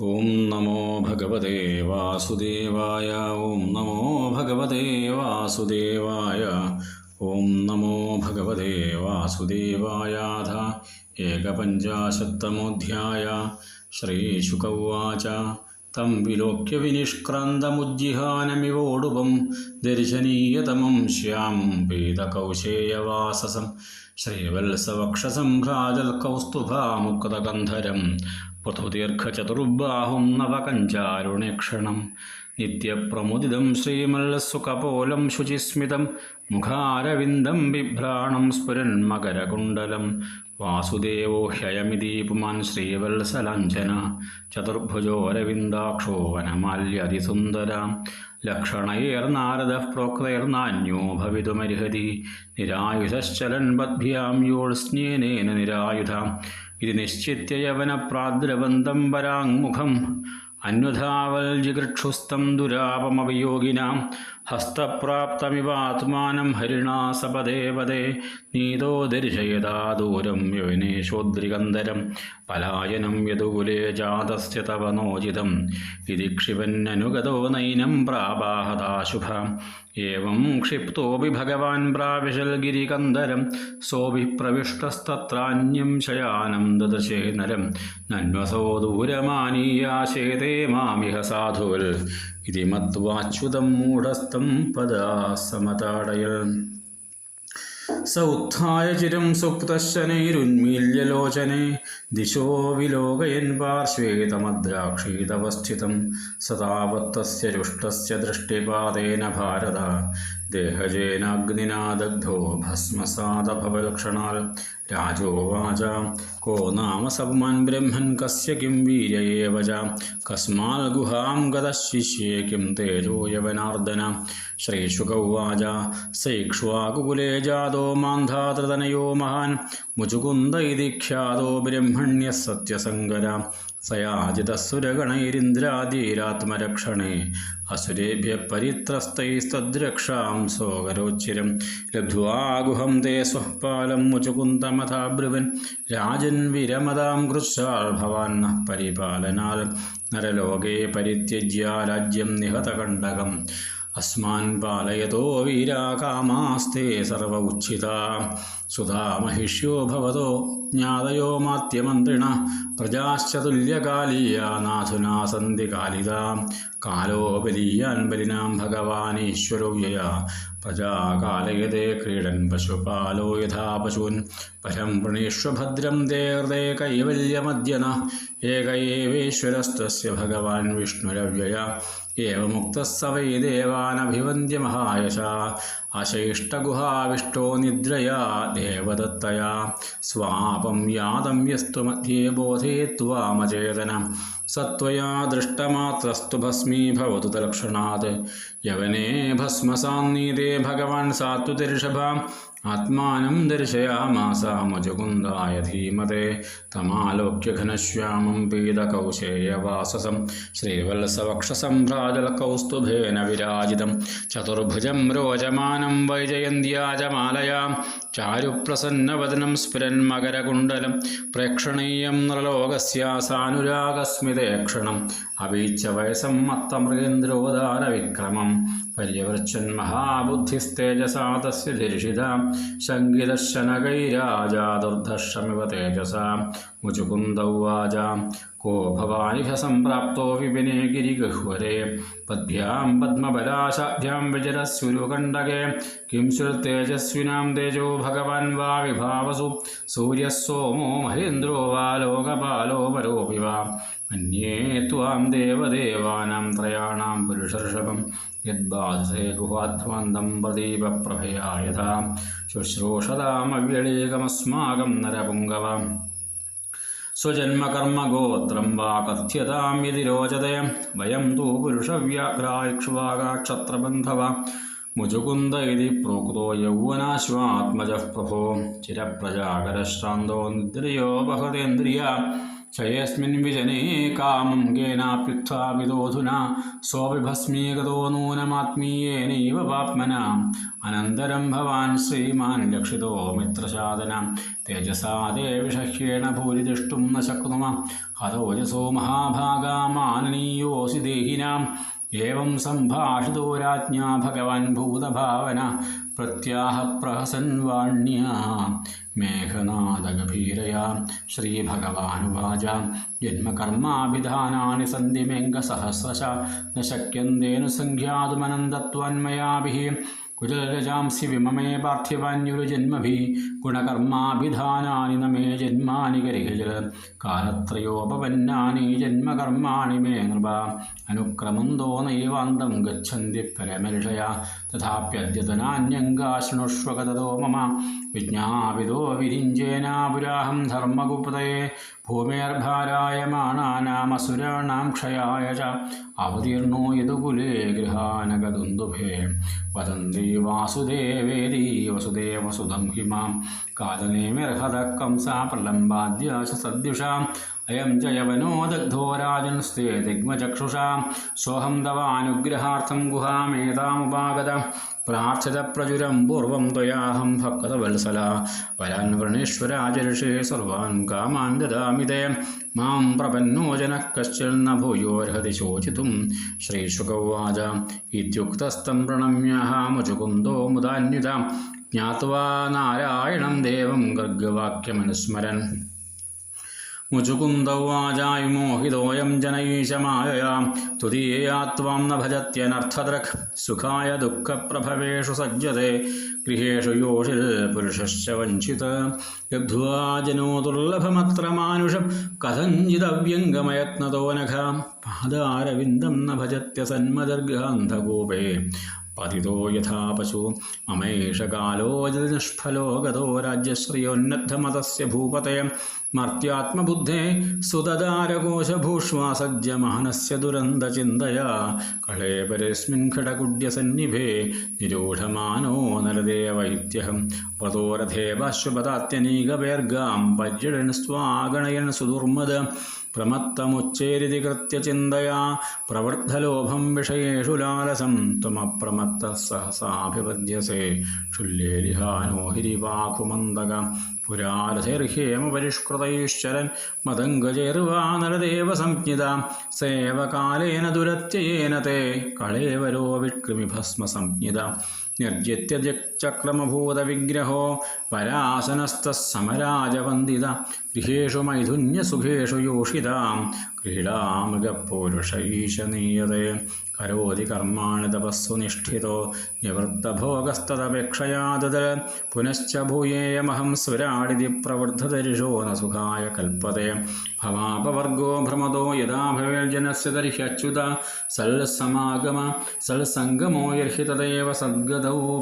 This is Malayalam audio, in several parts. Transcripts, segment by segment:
ഓം നമോ ഭഗവതേ വാസുദേവായ ഓം നമോ ഭഗവതേ വാസുദേവായ ഓം നമോ ഭഗവതേ വാസുദേവായാഥ ഏകപഞ്ചാശത്തമോധ്യായ ശ്രീശുക ഉവാച തം വിലോക്യ വിനിഷ്ക്രാന്തമുജ്ജിഹാനമിവോടുപം ദർശനീയതമം ശ്യാം പീതകൗശേയവാസസം ശ്രീവത്സവക്ഷസം ഭ്രാജൽകൗസ്തുഭാമുക്തകന്ധരം പഥുദീർഘചതുർബാഹും നവകഞ്ചാരുണേക്ഷണം നിത്യപ്രമുദിതം ശ്രീമല്ലസുഖപോലം ശുചിസ്മിതം മുഖാരവിന്ദം ബിഭ്രാണം സ്ഫുരൻ മകരകുണ്ടലം വാസുദേവോ ഹ്യയമിതി പുമാൻ ശ്രീവത്സലാഞ്ജന ചതുർഭുജോരവിന്ദാക്ഷോ വനമാല്യതിസുന്ദര ലക്ഷണൈർനാരദഃ പ്രോക്തൈർനാന്യോ ഭവിതുമർഹതി നിരായുധശ്ചലൻ പദ്ഭ്യാം യോൾസ്ന്യേനേന നിരായുധ ഇത് നിശ്ചിത്യ യവനപ്രാദ്രവന്തം പരാങ്മുഖം അന്വധാവൽജിഗൃക്ഷുസ്തം ദുരാപമവിയോഗിനാം. ഹസ്തപ്രാപ്തമിവാത്മാനം ഹരിണാ സപദേവദേ നീതോ ദർശയതാ ദൂരം യോനേശോദ്രികന്ധരം പലായനം യദുകുലേ ജാതസ്യ തവ നോചിതം. ഇതി ക്ഷിപന്നനുഗതോ നൈനം പ്രാപാഹതാശുഭ ഏവം ക്ഷിപ്തോപി ഭഗവാൻ പ്രാവിശൽ ഗിരികന്ധരം. സോഭി പ്രവിഷ്ടസ്തത്രാന്യം ശയാനം ദദശേ നരം. നന്വസോ ദൂരമാനീയാശേതേ മാമിഹ സാധുവൽ. ഇതി മത്വാച്യുതം മൂഢസ്ഥം പദാ സമതാടയൽ സൗത്ഥായ ചിരം സുപ്തശനൈരുന്മീല്യലോചനെ ദിശോ വിലോകയൻ പാർശ്വേതമദ്രാക്ഷീതവസ്ഥിതം സതാവത്തസ്യ രുഷ്ടസ്യ ദൃഷ്ടിപാതേന ഭാരത ദേഹജേനാഗ്നിനാ ദഗ്ധോ ഭസ്മസാദഭവലക്ഷണാൽ രാജോവാച കോ നാമ സപ്മാൻ ബ്രഹ്മൻ കസ്യ കിം വീര്യ ഏവ ച കസ്മാൽ ഗുഹാം ഗതശിഷ്യേ കിം തേജോ യവനാർദ്ദന ശ്രീശുക ഉവാച സൈക്ഷ്വാകുകുലേ ജാതോ മാന്ധാതൃതനയോ മഹാൻ മുചുകുന്ദ ഇതി ഖ്യാതോ ബ്രഹ്മണ്യ സത്യസങ്കര സയാജിതസുരഗണൈരിന്ദ്രാദീരാത്മരക്ഷണേ അസുരേഭ്യ പരിത്രസ്തൈസ്തദ്രക്ഷാം സോകരോച്ചിരം ലബ്ധ്വാഗുഹം തേ സ്വഃപാലം മുചുകുന്ദമഥാബ്രുവൻ രാജൻ വിരമതാം കൃശാൽ ഭവാൻ നഃ പരിപാലനാൽ നരലോകേ പരിത്യജ്യ രാജ്യം നിഹതകണ്ടകം അസ്മാൻ പാലയതോ വീരാകാമാസ്തേ സർവ ഉച്ഛിത സുധാ മഹിഷ്യോ ഭവതോ ജ്ഞാതയോ മാത്യമന്ത്രിണ പ്രജാശ്ച തുല്യകാലീയ നാഥുനാ സന്ധി കാലിത കാലോ ബലീയാൻ ബലിനാം ഭഗവാനീശ്വരോ വ്യയ പ്രജാകാലയതേ ക്രീഡൻ പശുപാലോ യഥാ പശൂൻ. പരം വൃണീഷ്വഭദ്രം തേ ഹൃദേ കൈവല്യമദ്യന ഏക ഏവേശ്വരസ്തസ്യ ഭഗവാൻ വിഷ്ണുരവ്യയ. ഏവമുക്തः ദേവാനഭിവന്ദ്യ वै അശേഷ്ടഗുഹാവിഷ്ടോ നിദ്രയാ ദേവദത്തയാ. സ്വാപം യാതം യസ്തു മധ്യേ ബോധേത്വാമചേതന സത്വയാ ദൃഷ്ടമാത്രസ്തു ഭസ്മീഭവതു തലക്ഷണാത്. യവനേ ഭസ്മസാന്നീതേ ഭഗവാൻ സാത്വതിർഷഭാം ആത്മാനം ദർശയാമാസ മുജുകുന്ദായ ധീമതേ. തമാലോക്യ ഘനശ്യാമം പീതകൗശേയവാസസം. ശ്രീവത്സവക്ഷസംഭ്രാജലകൗസ്തുഭേന വിരാജിതം. ചതുർഭുജം രോചമാനം വൈജയന്ത്യാജമാലയാം. ചാരുപ്രസന്നവദനം സ്ഫുരൻ മകരകുണ്ടലം പ്രേക്ഷണീയം നൃലോകസ്യാസാനുരാഗസ്മിതേക്ഷണം അപീച്ച വയസം മത്തമൃഗേന്ദ്രോദാരവിക്രമം പര്യവൃച്ഛൻ മഹാബുദ്ധിസ്തേജസാ തസ്യ ധീർഷിത ശങ്കിതശനകൈരാജാദുർധർഷമിവ തേജസാ. മുചുകുന്ദ ഉവാച ഭവാനിഭ സംപ്രാപ്തോ വിപിനെ ഗിരിഗഹ്വരെ പദ്ഭ്യം പത്മപരാശാഭ്യം വിജരസ്സുരുകണ്ഡകേ കിം തേജസ്വിനാം തേജോ ഭഗവാൻ വാ വിഭാവസു സൂര്യः സോമോ മഹേന്ദ്രോ വാ ലോകപാലോ പരോപി വാ മന്യേ ത്വാം ദേവദേവാനാം ത്രയാണാം പുരുഷർഷഭം യദ്ബാധസേ ഗുഹാധ്വാന്തം പ്രദീപ പ്രഭയായ ശുശ്രൂഷതാമവ്യളീകമസ്മാകം നരപുങ്കവ സ്വജന്മകർമ്മഗോത്രം വാ കഥ്യതാം യതി രോചത്തെ വയം തൂ പുരുഷവ്യാഘ്രാക്ഷ്വാകാക്ഷത്രബന്ധവ മുജുകുന്ദ ഇതി പ്രോക്തോ യൗവനാശ്വാത്മജഃ പ്രഭോ. ചിരപ്രജാകരശ്രാന്തോ നിദ്രയോ ബഹതേന്ദ്രിയ ക്ഷയസ്മിൻ വിജനേ കാമം ഗേനാപ്യുത്ഥാ വിദോധുന സ്വവിഭസ്മീകതോ നൂനമാത്മീയേനൈവ പാപ്മന. അനന്തരം ഭവാൻ ശ്രീമാൻ ലക്ഷിതോ മിത്രശാദന. തേജസാ ദേവിഷഹ്യേണ ഭൂരിതിഷ്ടും ന ശക്നുമ. ഹതോജസോ മഹാഭാഗാമാനനീയോസി ദേഹിനാം. ഏവം സംഭാഷിതോ രാജ്ഞാ ഭഗവാൻ ഭൂതഭാവന പ്രത്യാഹ പ്രഹസൻ വാണ്യ. മേഘനാദഗഭീരയാ. ശ്രീഭഗവാനുവാച. ജന്മകർമാഭിധാനാനി സന്ധി മേഘസഹസ്രശ ന കുചലരജാംസി വിമമേ പാർത്ഥിവാന്യുരുജന്മഭി ഗുണകർമാഭിധാനി നമേ ജന്മാനി കരികജൽ കാലത്രയോപന്നാനി ജന്മകർമാണി മേ നൃപ. അനുക്രമം തോന്നൈവാന്തം ഗച്ഛന്തി പരമരുഷയ. തഥാപ്യദ്യതനാന്യങ്കാശൃണുഷ്വകതോ മമ. വിജ്ഞാവിതോ വിരിഞ്ചേനാപുരാഹം ധർമ്മഗുപ്തയെ. ഭൂമേർഭാരായമാണാനാമസുരാണാം ക്ഷയായ ച. അവതീർണോ യതുകുലേ ഗൃഹാനഗതുന്ദുഭേ വദന്തി വാസുദേവേദി വസുദേവസുതം ഹിമാം. കാതനേമിർഹത കംസാ പ്രലംബാദ്യാശ സദ്യുഷാം. അയം ച യവനോദഗ്ധോരാജൻസ്തേ ദിഗ്മചക്ഷുഷാം സോഹം തവ അനുഗ്രഹാർത്ഥം ഗുഹാമേതാമുപാഗത പ്രാർത്ഥിത പ്രചുരം പൂർവം ത്വയാഹം ഭക്ത വത്സല വരാൻ വൃണേശ്വരാചരിഷേ സർവാൻ കാമാൻ ദദാമിതേ മാം പ്രപന്നോ ജന കശ്ചിർന്ന ഭൂയോർഹതി ശോചിതും ശ്രീശുകവാച ഇത്യുക്തസ്തം പ്രണമ്യഹാമുചുകുന്ദോ മുദാന്യുതാം ജ്ഞാത്വാ നാരായണം ദേവം ഗർഗവാക്യമനുസ്മരൻ മുചുകുന്ദവാചായു മോഹിതോയം ജനൈശമായ തുതീയാത്വാം ന ഭജത്യനർത്ഥദൃക് സുഖായ ദുഃഖപ്രഭവേഷു സജ്ജതേ ഗൃഹേഷു യോഷിൽ പുരുഷശ്ച വഞ്ചിത് ലബ്ധ്വാ ജനോ ദുർലഭമത്ര മാനുഷം കഥഞ്ചിതവ്യംഗമയത്നതോനഖ പാദാരവിന്ദം ന ഭജത്യ സന്മദർഗാന്ധകൂപേ പതിതോ യഥാ പശു. മമേഷ കാലോജനിഷ്ഫലോ ഗതോ രാജ്യശ്രീയോന്നദ്ധമതസ്യ ഭൂപതയ മർത്യാത്മബുദ്ധേ സുതദാരകോശഭൂഷ്വാസജ്ജ മഹനസ്യ ദുരന്തചിന്തയാ കളേപരേസ്മിൻ ഘടകുഡ്യസന്നിഭേ. നിരൂഢമാനോ നരദേവൈത്യഹം. പതോരഥേവാശ്വപദാത്യനീകവേർഗാം പര്യടൻ സ്വാഗണയൻ സുദുർമദ. പ്രമത്തമുച്ചേരിതി കൃത്യചിന്തയാ പ്രവർദ്ധലോഭം വിഷയേഷു ലാലസം ത്വമപ്രമത്ത സഹസാഭിപദ്യസേ ക്ഷുല്ലേലിഹാനോഹിരിവാകുമന്തക പുരാരഥൈർഹേമപരിഷ്കൃതൈശ്വരൻ മതംഗജേർവാനരദേവ സംജ്ഞിതാം സേവകാലേന ദുരത്യേന തേ കളേവരോ വിക്രമിഭസ്മ സംജ്ഞിതാം നിർജിത്യജക്രമഭൂതവിഗ്രഹോ പരാശനസ്തസമരാജവന്ദിത ഗൃഹേഷു മൈഥുന്യസുഖേഷു യോഷിതാം ക്രീഡാമൃഗപൗരുഷൈശനീയതേ കരോതി കർമാണി തപസ്സു നിഷ്ഠിതോ നിവൃത്തഭോഗസ്തപേക്ഷയാതത് പുനശ്ച ഭൂയേയമഹം സ്വരാടിതി പ്രവൃദ്ധതരിഷോ ന സുഖായ കൽപ്പതേ. ഭവാപവർഗോ ഭ്രമതോ യഥാ ഭവേർജനസ്യ ദർഹ്യച്യുത. സൽസമാഗമ സൽസംഗമോ യർഹി തദൈവ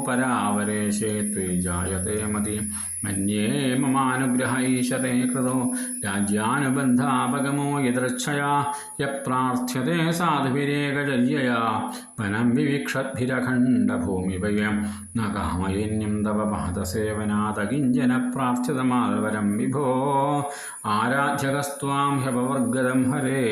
പരാവരേശേ ത്വേ ജായതേ മതി. മന്യേ മമാനുഗ്രഹൈശതേ കൃതോ രാജ്യാനുബന്ധാപഗമോ യദൃച്ഛയാ യപ്രാർത്ഥ്യതേ സാധുഭിരേകജയ്യയാ വനം വിവിക്ഷദ്ഭിരഖണ്ഡഭൂമിപയ ന കാമയന്യം തവ പാദസേവനാതകിഞ്ചന പ്രാർത്ഥ്യതമാധവരം വിഭോ ആരാധ്യകസ്വാം ഹ്യപവർഗതം ഹരേ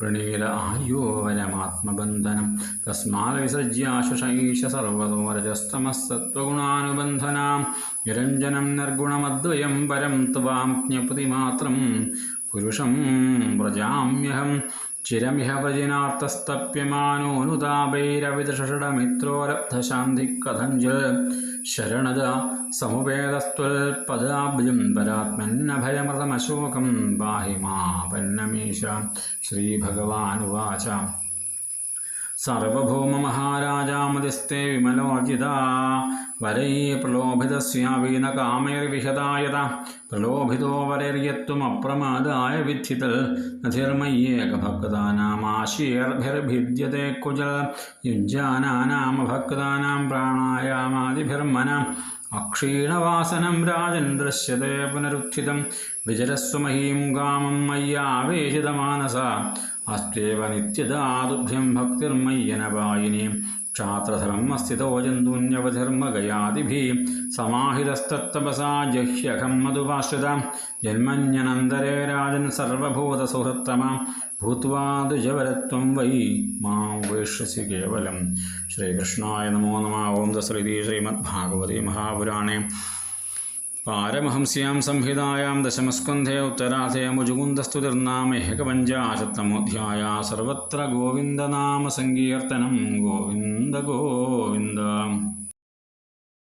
പ്രണീല ആര്യോവരമാത്മബന്ധനം തസ്മാൽ വിസജ്യാശുഷൈഷ സർവതോ രജസ്തമസ്സത്വഗുണാനുബന്ധനാം നിരഞ്ജനം നിർഗുണമദ്വയം പരം ത്വാം ജ്ഞപ്തി മാത്രം പുരുഷം വ്രജാമ്യഹം ചിരമിഹ വ്രജിനാർത്തസ്തപ്യമാനോനുതാപൈരവിദഷഡമിത്രോരബ്ധശാന്തിക്കഥഞ്ച് ശരണത സമുപേതസ്ത്വൽപദാബ്ജം പരാത്മന്നഭയമൃതമശോകം പാഹി മാപന്നമീശ ശ്രീഭഗവാനുവാച സർവഭൗമമഹാരാജാമതിസ്തേ വിമലോചിത. വരൈ പ്രലോഭിതസ്യാവീന കാമൈർവിശദായത. പ്രലോഭിതോ വരൈര്യത്വമപ്രമാദായ വിദ്ധിതൽ നധിർമയ്യേകഭക്താനാമാശീർഭിർഭിദ്യത്തെ കുജൽ. യുഞ്ജാനാനാമഭക്താനാം പ്രാണായാമാദിഭിർമന അക്ഷീണവാസനം രാജൻ ദൃശ്യതേ പുനരുത്ഥിതം. വിജരസ്വമഹീം കാമം മയ്യാവേശിതമാനസ അസ്വേവ നിത്യദാതുഭ്യം ഭക്തിർമയ്യനപായിനീം प्रलोभितो वरैर्यत्त्वमप्रमादाय विद्धितल् नथिर्मय्येकभक्तानामाशीर्भिर्भिद्यते कुजल युञ्जानानामभक्तानां प्राणायामादिभिर्मन अक्षीणवासनं राजन् दृश्यते पुनरुत्थितं विजरस्व महीं कामं मय्यावेशितमानसा अस्त्येव नित्यदा तुभ्यं भक्तिर्मय्यनपायिनी क्षात्रधरम् अस्थितो जन्तून्यवधर्मगयादिभिः समाहितस्तत्तपसा जह्यखं मधुपाश्रितां जन्मन्यनन्तरे राजन् सर्वभूतसुहृत्तमां भूत्वा द्विजवरत्वं वै मां वेष्यसि केवलं श्रीकृष्णाय नमो नमः ओं दशरथी श्रीमद्भागवते महापुराणे പാരമഹംസ്യാം സംഹിതായാം ദശമസ്കന്ധേ ഉത്തരാധേ മുജുകുന്ദസ്തുതിർനാമ ഏകപഞ്ചാശത്തമോധ്യായ സർവത്ര ഗോവിന്ദനാമ സങ്കീർത്തനം ഗോവിന്ദ ഗോവിന്ദ